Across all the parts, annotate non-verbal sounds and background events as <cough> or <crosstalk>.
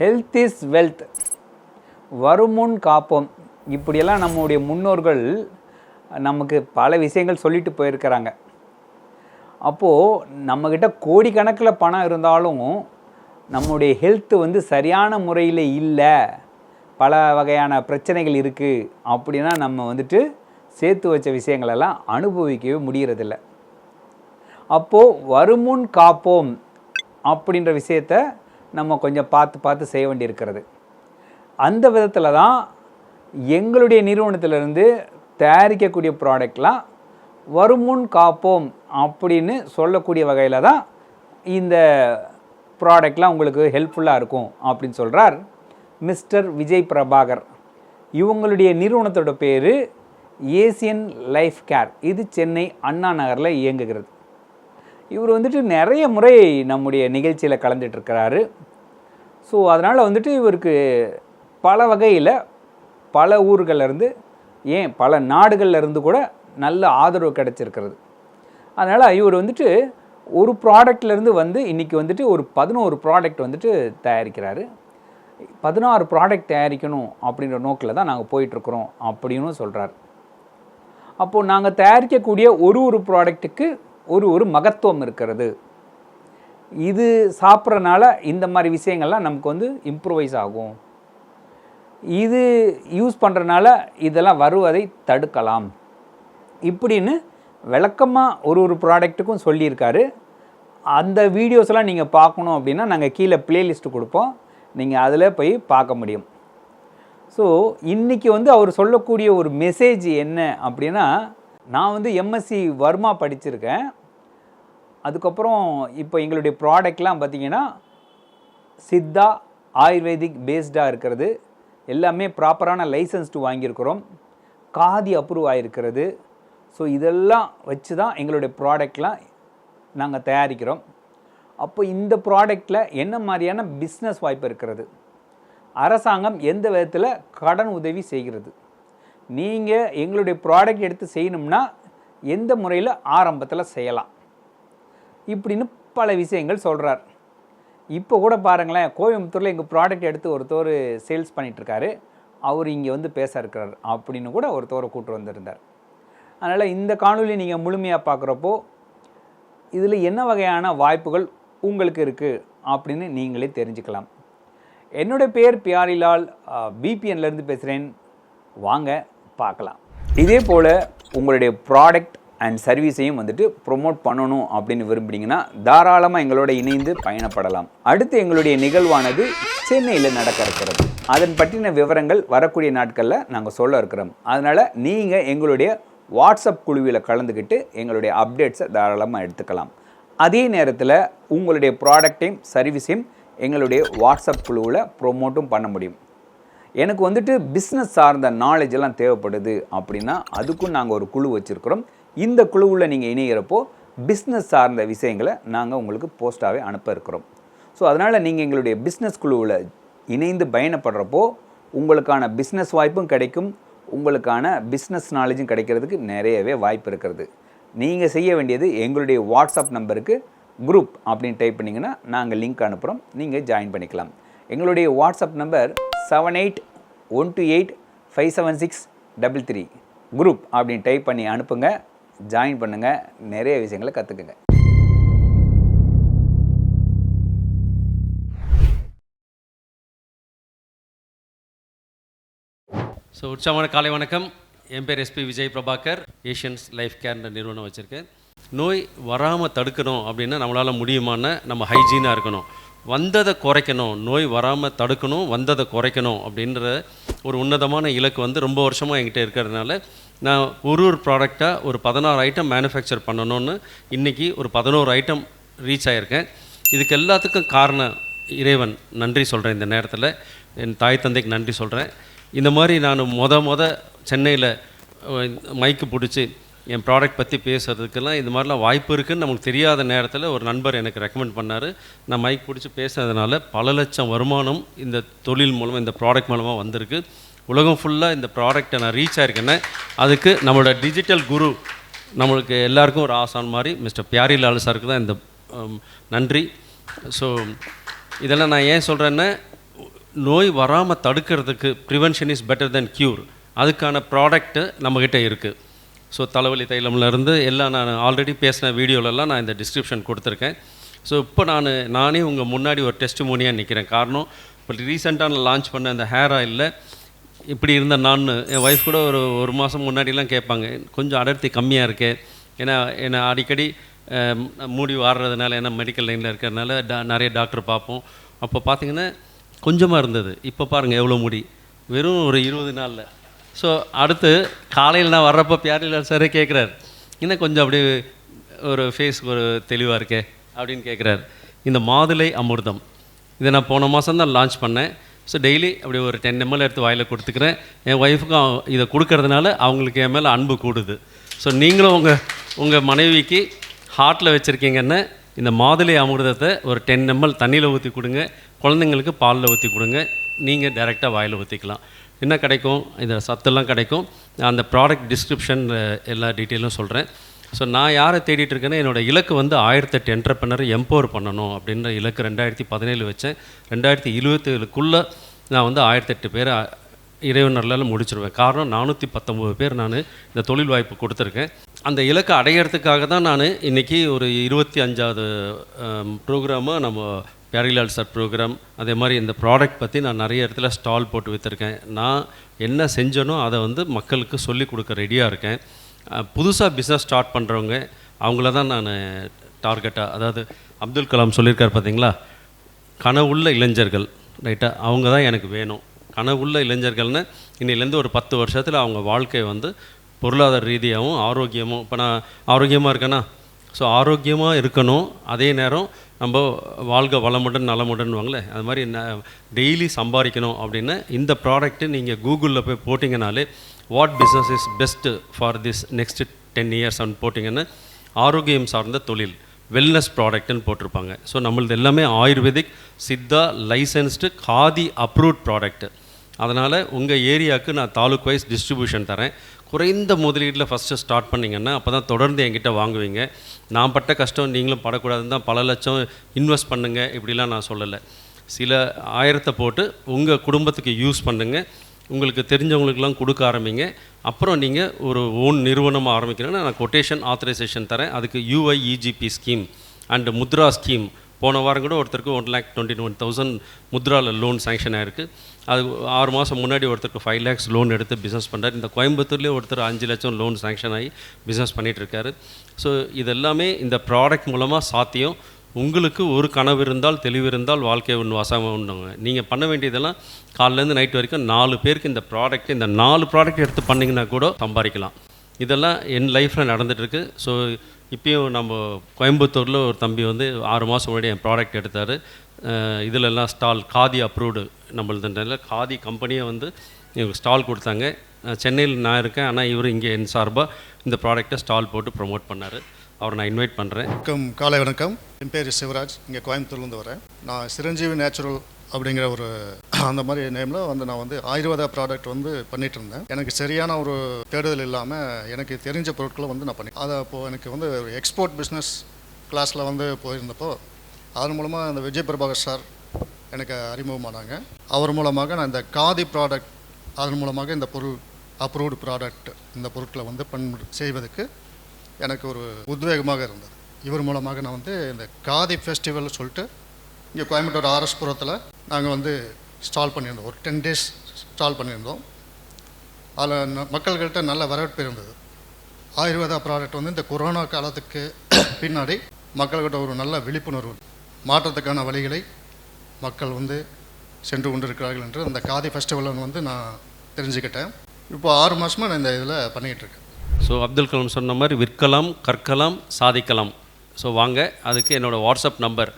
Health is wealth வருமுன் காப்போம். இப்படியெல்லாம் நம்முடைய முன்னோர்கள் நமக்கு பல விஷயங்கள் சொல்லிட்டு போயிருக்கிறாங்க. அப்போது நம்மக்கிட்ட கோடிக்கணக்கில் பணம் இருந்தாலும் நம்முடைய ஹெல்த்து வந்து சரியான முறையில் இல்லை. பல வகையான பிரச்சனைகள் இருக்குது அப்படின்னா நம்ம வந்துட்டு சேர்த்து வச்ச விஷயங்களெல்லாம் அனுபவிக்கவே முடிகிறதில்ல அப்போது வருமுன் காப்போம் அப்படின்ற விஷயத்த நம்ம கொஞ்சம் பார்த்து பார்த்து செய்ய வேண்டியிருக்கிறது. அந்த விதத்தில் தான் எங்களுடைய நிறுவனத்திலிருந்து தயாரிக்கக்கூடிய ப்ராடக்ட்லாம் வருமுன் காப்போம் அப்படின்னு சொல்லக்கூடிய வகையில் தான் இந்த ப்ராடக்ட்லாம் உங்களுக்கு ஹெல்ப்ஃபுல்லாக இருக்கும் அப்படின்னு சொல்கிறார் மிஸ்டர் விஜய் பிரபாகர். இவங்களுடைய நிறுவனத்தோட பேர் ஏசியன் லைஃப் கேர். இது சென்னை அண்ணா நகரில் இயங்குகிறது. இவர் வந்துட்டு நிறைய முறை நம்முடைய நிகழ்ச்சியில் கலந்துட்டுருக்கிறாரு. ஸோ அதனால் வந்துட்டு இவருக்கு பல வகையில் பல ஊர்களிலேருந்து ஏன் பல நாடுகள்ல இருந்து கூட நல்ல ஆதரவு கிடச்சிருக்கிறது. அதனால் இவர் வந்துட்டு ஒரு ப்ராடக்ட்லேருந்து வந்து இன்றைக்கி வந்துட்டு ஒரு பதினோரு ப்ராடக்ட் வந்துட்டு தயாரிக்கிறாரு. பதினாறு ப்ராடக்ட் தயாரிக்கணும் அப்படின்ற நோக்கில் தான் நாங்கள் போயிட்டுருக்குறோம் அப்படின்னு சொல்கிறார் அப்போது நாங்கள் தயாரிக்கக்கூடிய ஒரு ஒரு ப்ராடக்ட்டுக்கு ஒரு ஒரு மகத்துவம் இருக்கிறது. இது சாப்பிட்றனால இந்த மாதிரி விஷயங்கள்லாம் நமக்கு வந்து இம்ப்ரூவைஸ் ஆகும். இது யூஸ் பண்ணுறனால இதெல்லாம் வருவதை தடுக்கலாம். இப்படின்னு விளக்கமாக ஒரு ஒரு ப்ராடக்ட்டுக்கும் சொல்லியிருக்காரு. அந்த வீடியோஸ்லாம் நீங்கள் பார்க்கணும் அப்படின்னா நாங்கள் கீழே பிளேலிஸ்ட்டு கொடுப்போம். நீங்கள் அதில் போய் பார்க்க முடியும். ஸோ இன்றைக்கி வந்து அவர் சொல்லக்கூடிய ஒரு மெசேஜ் என்ன அப்படின்னா நான் வந்து எம்எஸ்சி வர்மா படிச்சிருக்கேன். அதுக்கப்புறம் இப்போ எங்களுடைய ப்ராடக்ட்லாம் பார்த்தீங்கன்னா சித்தா ஆயுர்வேதிக் பேஸ்டாக இருக்கிறது. எல்லாமே ப்ராப்பரான லைசன்ஸ்டு வாங்கியிருக்கிறோம். காதி அப்ரூவ் ஆகிருக்கிறது ஸோ இதெல்லாம் வச்சு தான் எங்களுடைய ப்ராடக்ட்லாம் நாங்கள் தயாரிக்கிறோம். அப்போ இந்த ப்ராடக்டில் என்ன மாதிரியான பிஸ்னஸ் வாய்ப்பு இருக்கிறது? அரசாங்கம் எந்த விதத்தில் கடன் உதவி செய்கிறது? நீங்கள் எங்களுடைய ப்ராடக்ட் எடுத்து செய்யணும்னா எந்த முறையில் ஆரம்பத்தில் செய்யலாம். இப்படின்னு பல விஷயங்கள் சொல்கிறார் இப்போ கூட பாருங்களேன் கோயம்புத்தூரில் எங்கள் ப்ராடக்ட் எடுத்து ஒருத்தர் சேல்ஸ் பண்ணிகிட்ருக்காரு அவர் இங்கே வந்து பேச இருக்கிறார் அப்படின்னு கூட ஒருத்தவரை கூட்டு வந்திருந்தார். அதனால் இந்த காணொலி நீங்கள் முழுமையாக பார்க்குறப்போ இதில் என்ன வகையான வாய்ப்புகள் உங்களுக்கு இருக்குது அப்படின்னு நீங்களே தெரிஞ்சுக்கலாம். என்னுடைய பேர் பியாரிலால் பிபிஎன்லேருந்து பேசுகிறேன் வாங்க பார்க்கலாம். இதே போல் உங்களுடைய ப்ராடக்ட் அண்ட் சர்வீஸையும் வந்துட்டு ப்ரொமோட் பண்ணணும் அப்படின்னு விரும்புனீங்கன்னா தாராளமாக எங்களோட இணைந்து பயணப்படலாம். அடுத்து எங்களுடைய நிகழ்வானது சென்னையில் நடக்க இருக்கிறது. அதன் பற்றின விவரங்கள் வரக்கூடிய நாட்களில் நாங்கள் சொல்ல இருக்கிறோம். அதனால் நீங்கள் எங்களுடைய வாட்ஸ்அப் குழுவில் கலந்துக்கிட்டு எங்களுடைய அப்டேட்ஸை தாராளமாக எடுத்துக்கலாம். அதே நேரத்தில் உங்களுடைய ப்ராடக்டையும் சர்வீஸையும் எங்களுடைய வாட்ஸ்அப் குழுவில் ப்ரொமோட்டும் பண்ண முடியும். எனக்கு வந்துட்டு பிஸ்னஸ் சார்ந்த நாலேஜ் எல்லாம் தேவைப்படுது அப்படின்னா அதுக்கும் நாங்கள் ஒரு குழு வச்சுருக்கிறோம். இந்த குழுவில் நீங்கள் இணைகிறப்போ பிஸ்னஸ் சார்ந்த விஷயங்களை நாங்கள் உங்களுக்கு போஸ்ட்டாகவே அனுப்ப இருக்கிறோம். ஸோ அதனால் நீங்கள் எங்களுடைய பிஸ்னஸ் குழுவில் இணைந்து பயணப்படுறப்போ உங்களுக்கான பிஸ்னஸ் வாய்ப்பும் கிடைக்கும். உங்களுக்கான பிஸ்னஸ் நாலேஜும் கிடைக்கிறதுக்கு நிறையவே வாய்ப்பு இருக்கிறது. நீங்கள் செய்ய வேண்டியது எங்களுடைய வாட்ஸ்அப் நம்பருக்கு குரூப் அப்படின்னு டைப் பண்ணிங்கன்னா நாங்கள் லிங்க் அனுப்புகிறோம் நீங்கள் ஜாயின் பண்ணிக்கலாம். எங்களுடைய WhatsApp number seven eight one two eight five seven six double three group அப்படின்னு டைப் பண்ணி அனுப்புங்க. ஜாயின் பண்ணுங்கள் நிறைய விஷயங்களை கற்றுக்குங்க ஸோ உற்சாகமான காலை வணக்கம். என் பேர் SP Vijay Prabhakar Asians life கேர்ன்ற நிறுவனம் வச்சுருக்கேன். நோய் வராமல் தடுக்கணும் அப்படின்னா நம்மளால் முடியுமான நம்ம ஹைஜீனாக இருக்கணும். வந்ததை குறைக்கணும் நோய் வராமல் தடுக்கணும் வந்ததை குறைக்கணும் அப்படின்ற ஒரு உன்னதமான இலக்கு வந்து ரொம்ப வருஷமாக என்கிட்ட இருக்கிறதுனால நான் ஒரு ஒரு ப்ராடக்டாக ஒரு பதினாறு ஐட்டம் மேனுஃபேக்சர் பண்ணணும்னு இன்றைக்கி ஒரு பதினோரு ஐட்டம் ரீச் ஆகியிருக்கேன் இதுக்கு எல்லாத்துக்கும் காரணம் இறைவன். நன்றி சொல்கிறேன் இந்த நேரத்தில். என் தாய் தந்தைக்கு நன்றி சொல்கிறேன் இந்த மாதிரி நான் மொத மொத சென்னையில் மைக்கு பிடிச்சி என் ப்ராடக்ட் பற்றி பேசுறதுக்கெல்லாம் இந்த மாதிரிலாம் வாய்ப்பு இருக்குதுன்னு நமக்கு தெரியாத நேரத்தில் ஒரு நண்பர் எனக்கு ரெக்கமெண்ட் பண்ணார். நான் மைக் பிடிச்சி பேசுனதுனால பல லட்சம் வருமானம் இந்த தொழில் மூலமாக இந்த ப்ராடக்ட் மூலமாக வந்திருக்கு. உலகம் ஃபுல்லாக இந்த ப்ராடக்ட்டை நான் ரீச் ஆயிருக்கேன்னா அதுக்கு நம்மளோட டிஜிட்டல் குரு நம்மளுக்கு எல்லாருக்கும் ஒரு ஆசான் மாதிரி மிஸ்டர் பியாரிலால் சாருக்கு தான் இந்த நன்றி. ஸோ இதெல்லாம் நான் ஏன் சொல்கிறேன்னா நோய் வராமல் தடுக்கிறதுக்கு prevention is better than cure அதுக்கான ப்ராடக்ட்டு நம்மக்கிட்ட இருக்குது ஸோ தலைவலி தைலம்லேருந்து எல்லாம் நான் ஆல்ரெடி பேசின வீடியோலலாம் நான் இந்த டிஸ்கிரிப்ஷன் கொடுத்துருக்கேன். ஸோ இப்போ நான் நானே உங்கள் முன்னாடி ஒரு டெஸ்ட் மோனியாக நிற்கிறேன் காரணம் இப்போ ரீசெண்டாக நான் லான்ச் பண்ண அந்த ஹேர் ஆயிலில் இப்படி இருந்த நான் என் ஒய்ஃப் கூட ஒரு ஒரு மாதம் முன்னாடிலாம் கேட்பாங்க கொஞ்சம் அடர்த்தி கம்மியாக இருக்கே. ஏன்னா என்னை அடிக்கடி மூடி வாடுறதுனால ஏன்னா மெடிக்கல் லைனில் இருக்கிறதுனால டா நிறைய டாக்டர் பார்ப்போம். அப்போ பார்த்தீங்கன்னா கொஞ்சமாக இருந்தது. இப்போ பாருங்கள் எவ்வளோ முடி? வெறும் ஒரு இருபது நாளில். ஸோ அடுத்து காலையில் நான் வர்றப்போ பியாரிலால் சாரே கேட்குறாரு இன்னும் கொஞ்சம் அப்படியே ஒரு ஃபேஸ் ஒரு தெளிவாக இருக்கே அப்படின்னு கேட்குறாரு இந்த மாதுளை அமிர்தம். இதை நான் போன மாதம் தான் லான்ச் பண்ணேன். ஸோ டெய்லி அப்படி ஒரு டென் எம்எல் எடுத்து வாயில் கொடுத்துக்கிறேன். என் ஒய்ஃபுக்கும் இதை கொடுக்கறதுனால அவங்களுக்கு என் மேலே அன்பு கூடுது. ஸோ நீங்களும் உங்கள் உங்கள் மனைவிக்கு ஹார்ட்டில் வச்சுருக்கீங்கன்னு இந்த மாதுளை அமிர்தத்தை ஒரு டென் எம்எல் தண்ணியில் ஊற்றி கொடுங்க. குழந்தைங்களுக்கு பாலில் ஊற்றி கொடுங்க. நீங்கள் டைரெக்டாக வாயில் ஊற்றிக்கலாம் என்ன கிடைக்கும்? இந்த சத்தெல்லாம் கிடைக்கும். அந்த ப்ராடக்ட் டிஸ்கிரிப்ஷன் எல்லா டீட்டெயிலும் சொல்கிறேன் ஸோ நான் யாரை தேடிட்டு இருக்கேன்னா என்னோட இலக்கு வந்து ஆயிரத்தெட்டு என்டர்பிரனர் எம்பவர் பண்ணணும் அப்படின்ற இலக்கு ரெண்டாயிரத்தி பதினேழு வச்சேன். ரெண்டாயிரத்தி இருபத்தேழுக்குள்ளே நான் வந்து ஆயிரத்தெட்டு பேரை இறைவனர்லால் முடிச்சிருவேன். காரணம் நானூற்றி பத்தொம்போது பேர் நான் இந்த தொழில் வாய்ப்பு கொடுத்துருக்கேன். அந்த இலக்கை அடையிறதுக்காக தான் நான் இன்றைக்கி ஒரு இருபத்தி அஞ்சாவது ப்ரோக்ராமாக நம்ம பேரிலால் சார் ப்ரோக்ராம் அதே மாதிரி இந்த ப்ராடக்ட் பற்றி நான் நிறைய இடத்துல ஸ்டால் போட்டு விற்றுருக்கேன் நான் என்ன செஞ்சேனோ அதை வந்து மக்களுக்கு சொல்லி கொடுக்க ரெடியாக இருக்கேன். புதுசாக பிஸ்னஸ் ஸ்டார்ட் பண்ணுறவங்க அவங்கள தான் நான் டார்கெட்டாக அதாவது அப்துல் கலாம் சொல்லியிருக்கார் பார்த்தீங்களா கனவுள்ள இளைஞர்கள் ரைட்டாக அவங்க தான் எனக்கு வேணும். கனவுள்ள இளைஞர்கள்னு இன்னிலேருந்து ஒரு பத்து வருஷத்தில் அவங்க வாழ்க்கை வந்து பொருளாதார ரீதியாகவும் ஆரோக்கியமும் இப்போ நான் ஆரோக்கியமாக இருக்கேன்னா ஸோ ஆரோக்கியமாக இருக்கணும். அதே நேரம் நம்ம வாழ்க வளமுடன் நலமுடன்வாங்களே அது மாதிரி டெய்லி சம்பாதிக்கணும் அப்படின்னு இந்த ப்ராடக்ட்டு நீங்கள் கூகுளில் போய் போட்டிங்கனாலே what business is best for this next ten years அப்படின்னு போட்டிங்கன்னா ஆரோக்கியம் சார்ந்த தொழில் வெல்னஸ் ப்ராடக்ட்னு போட்டிருப்பாங்க. ஸோ நம்மளது எல்லாமே ayurvedic Siddha licensed Khadi approved product அதனால் உங்கள் ஏரியாவுக்கு நான் தாலுக் வைஸ் டிஸ்ட்ரிபியூஷன் தரேன். குறைந்த முதலீட்டில் ஃபஸ்ட்டு ஸ்டார்ட் பண்ணிங்கன்னா அப்போ தான் தொடர்ந்து என்கிட்ட வாங்குவீங்க. நான் பட்ட கஷ்டம் நீங்களும் படக்கூடாதுன்னு தான் பல லட்சம் இன்வெஸ்ட் பண்ணுங்கள் இப்படிலாம் நான் சொல்லலை. சில ஆயிரத்தை போட்டு உங்கள் குடும்பத்துக்கு யூஸ் பண்ணுங்கள் உங்களுக்கு தெரிஞ்சவங்களுக்கெல்லாம் கொடுக்க ஆரம்பிங்க. அப்புறம் நீங்கள் ஒரு ஓன் நிறுவனமாக ஆரம்பிக்கிறேன்னா நான் கொட்டேஷன் ஆத்தரைசேஷன் தரேன். அதுக்கு UIEGP scheme and Mudra scheme போன வாரம் கூட ஒருத்தருக்கு one lakh twenty one thousand முத்ராவில் loan sanction ஆயிருக்கு. அது ஆறு மாதம் முன்னாடி ஒருத்தருக்கு ஃபைவ் லேக்ஸ் லோன் எடுத்து பிஸ்னஸ் பண்ணுறாரு இந்த கோயம்புத்தூர்லேயே ஒருத்தர் அஞ்சு லட்சம் லோன் சேங்ஷன் ஆகி பிஸ்னஸ் பண்ணிகிட்ருக்காரு ஸோ இதெல்லாமே இந்த ப்ராடக்ட் மூலமாக சாத்தியம். உங்களுக்கு ஒரு கனவு இருந்தால் தெளிவு இருந்தால் வாழ்க்கை ஒன்று வசமாக ஒன்றுங்க நீங்கள் பண்ண வேண்டியதெல்லாம் காலையிலேருந்து நைட் வரைக்கும் நாலு பேருக்கு இந்த ப்ராடக்ட் இந்த நாலு ப்ராடக்ட் எடுத்து பண்ணிங்கன்னா கூட சம்பாதிக்கலாம். இதெல்லாம் என் லைஃப்பில் நடந்துகிட்ருக்கு ஸோ இப்பயும் நம்ம கோயம்புத்தூரில் ஒரு தம்பி வந்து ஆறு மாதம் முன்னாடி என் ப்ராடக்ட் எடுத்தார். இதிலெல்லாம் ஸ்டால் காதி அப்ரூவ்டு நம்மளதுன்றதில். காதி கம்பெனியை வந்து எனக்கு ஸ்டால் கொடுத்தாங்க. சென்னையில் நான் இருக்கேன். ஆனால் இவர் இங்கே என் சார்பாக இந்த ப்ராடக்ட்டை ஸ்டால் போட்டு ப்ரோமோட் பண்ணார். அவரை நான் இன்வைட் பண்ணுறேன் வணக்கம். காலை வணக்கம். என் பேர் சிவராஜ். இங்கே கோயம்புத்தூர்லேருந்து வரேன். நான் சிரஞ்சீவி நேச்சுரல் அப்படிங்கிற ஒரு அந்த மாதிரி நேமில் வந்து நான் வந்து ஆயுர்வேதா ப்ராடக்ட் வந்து பண்ணிட்டு இருந்தேன் எனக்கு சரியான ஒரு தேடுதல் இல்லாமல் எனக்கு தெரிஞ்ச பொருட்களை வந்து நான் பண்ணி அதை அப்போது எனக்கு வந்து ஒரு எக்ஸ்போர்ட் பிஸ்னஸ் கிளாஸில் வந்து போயிருந்தப்போ அதன் மூலமாக அந்த விஜய் பிரபாகர் சார் எனக்கு அறிமுகமானாங்க. அவர் மூலமாக நான் இந்த காதி ப்ராடக்ட் அதன் மூலமாக இந்த பொருள் அப்ரூவ்டு ப்ராடக்ட் இந்த பொருட்களை வந்து பண் செய்வதற்கு எனக்கு ஒரு உத்வேகமாக இருந்தது. இவர் மூலமாக நான் வந்து இந்த காதி ஃபெஸ்டிவல் சொல்லிட்டு இங்கே கோயம்புத்தூர் ஆர்எஸ் புறத்தில் நாங்கள் வந்து ஸ்டால் பண்ணியிருந்தோம். ஒரு டென் டேஸ் ஸ்டால் பண்ணியிருந்தோம். அதில் மக்கள்கிட்ட நல்ல வரவேற்பு இருந்தது. ஆயுர்வேதா ப்ராடக்ட் வந்து இந்த கொரோனா காலத்துக்கு <coughs> பின்னாடி மக்கள்கிட்ட ஒரு நல்ல விழிப்புணர்வு மாற்றத்துக்கான வழிகளை மக்கள் வந்து சென்று கொண்டிருக்கிறார்கள் என்று அந்த காதி ஃபெஸ்டிவல் வந்து நான் தெரிஞ்சுக்கிட்டேன். இப்போ ஆறு மாதமாக நான் இந்த இதில் பண்ணிகிட்டு இருக்கேன். ஸோ அப்துல் கலாம் சொன்ன மாதிரி விற்கலாம் கற்கலாம் சாதிக்கலாம். ஸோ வாங்க அதுக்கு என்னோடய WhatsApp number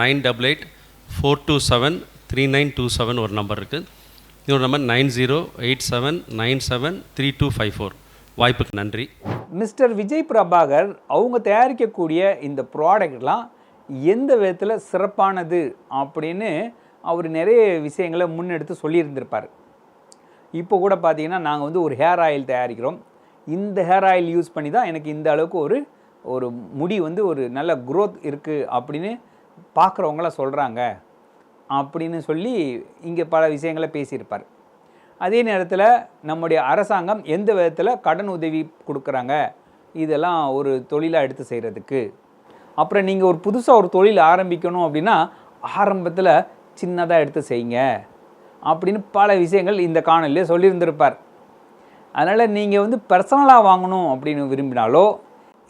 nine double eight four two seven three nine two seven ஒரு நம்பர் இருக்குது இன்னொரு number nine zero eight seven nine seven three two five four வாய்ப்புக்கு நன்றி. மிஸ்டர் விஜய் பிரபாகர் அவங்க தயாரிக்கக்கூடிய இந்த ப்ராடக்ட்லாம் எந்த விதத்தில் சிறப்பானது அப்படின்னு அவர் நிறைய விஷயங்களை முன்னெடுத்து சொல்லியிருந்திருப்பார். இப்போ கூட பார்த்தீங்கன்னா நாங்கள் வந்து ஒரு ஹேர் ஆயில் தயாரிக்கிறோம். இந்த ஹேர் ஆயில் யூஸ் பண்ணி தான் எனக்கு இந்த அளவுக்கு ஒரு ஒரு முடி வந்து ஒரு நல்ல குரோத் இருக்குது அப்படின்னு பார்க்குறவங்களாம் சொல்கிறாங்க அப்படின்னு சொல்லி இங்கே பல விஷயங்களை பேசியிருப்பார். அதே நேரத்தில் நம்முடைய அரசாங்கம் எந்த விதத்தில் கடன் உதவி கொடுக்குறாங்க? இதெல்லாம் ஒரு தொழிலாக எடுத்து செய்கிறதுக்கு அப்புறம் நீங்கள் ஒரு புதுசாக ஒரு தொழில் ஆரம்பிக்கணும் அப்படின்னா ஆரம்பத்தில் சின்னதாக எடுத்து செய்யுங்க. அப்படின்னு பல விஷயங்கள் இந்த காணொலியே சொல்லியிருந்திருப்பார். அதனால் நீங்கள் வந்து பர்சனலாக வாங்கணும் அப்படின்னு விரும்பினாலோ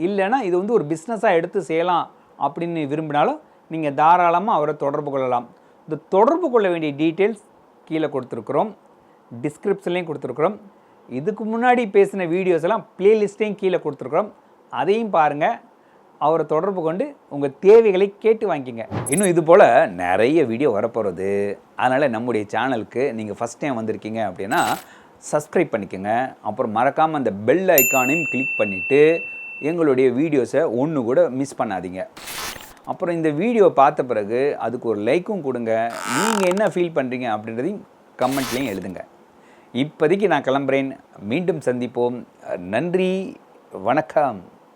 இல்லைன்னா இது வந்து ஒரு பிஸ்னஸாக எடுத்து செய்யலாம் அப்படின்னு விரும்பினாலும் நீங்கள் தாராளமாக அவரை தொடர்பு கொள்ளலாம். இந்த தொடர்பு கொள்ள வேண்டிய டீட்டெயில்ஸ் கீழே கொடுத்துருக்குறோம். டிஸ்கிரிப்ஷன்லேயும் கொடுத்துருக்குறோம். இதுக்கு முன்னாடி பேசின வீடியோஸ் எல்லாம் பிளேலிஸ்ட்டையும் கீழே கொடுத்துருக்குறோம். அதையும் பாருங்கள் அவரை தொடர்பு கொண்டு உங்கள் தேவைகளை கேட்டு வாங்கிக்கங்க இன்னும் இது போல் நிறைய வீடியோ வரப்போகிறது அதனால் நம்முடைய சேனலுக்கு நீங்கள் ஃபஸ்ட் டைம் வந்திருக்கீங்க அப்படின்னா சப்ஸ்கிரைப் பண்ணிக்கோங்க. அப்புறம் மறக்காமல் அந்த பெல் ஐக்கானையும் கிளிக் பண்ணிவிட்டு எங்களுடைய வீடியோஸை ஒன்று கூட மிஸ் பண்ணாதீங்க. அப்புறம் இந்த வீடியோ பார்த்த பிறகு அதுக்கு ஒரு லைக்கும் கொடுங்க. நீங்கள் என்ன ஃபீல் பண்ணுறீங்க அப்படின்றதையும் கமெண்ட்லேயும் எழுதுங்க. இப்போதைக்கு நான் கிளம்புறேன். மீண்டும் சந்திப்போம். நன்றி. வணக்கம்.